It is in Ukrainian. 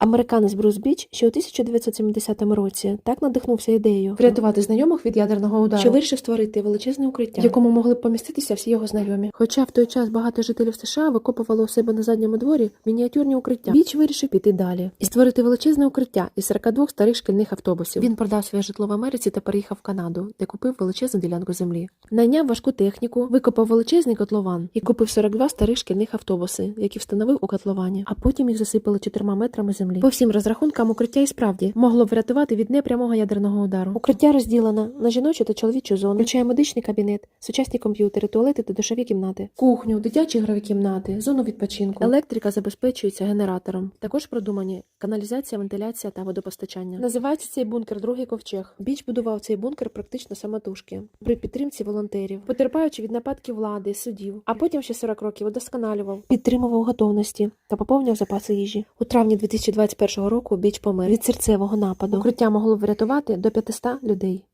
Американець Брус Біч ще у 1970 році так надихнувся ідеєю врятувати знайомих від ядерного удару, що вирішив створити величезне укриття, в якому могли б поміститися всі його знайомі. Хоча в той час багато жителів США викопували у себе на задньому дворі мініатюрні укриття. Біч вирішив піти далі і створити величезне укриття із 42 старих шкільних автобусів. Він продав своє житло в Америці та переїхав в Канаду, де купив величезну ділянку землі. Найняв важку техніку, викопав величезний котлован і купив 42 старих шкільних автобуси, які встановив у котловані, а потім їх засипали 4 метрами землі. По всім розрахункам укриття і справді могло б врятувати від непрямого ядерного удару. Укриття розділено на жіночу та чоловічу зону, включає медичний кабінет, сучасні комп'ютери, туалети та душові кімнати, кухню, дитячі ігрові кімнати, зону відпочинку. Електрика забезпечується генератором. Також продумані каналізація, вентиляція та водопостачання. Називається цей бункер другий ковчег. Біч будував цей бункер практично самотужки при підтримці волонтерів, потерпаючи від нападків влади, судів. А потім ще 40 років удосконалював, підтримував готовності та поповнював запаси їжі. У травні 2021 року Біч помер від серцевого нападу. Укриття могло врятувати до 500 людей.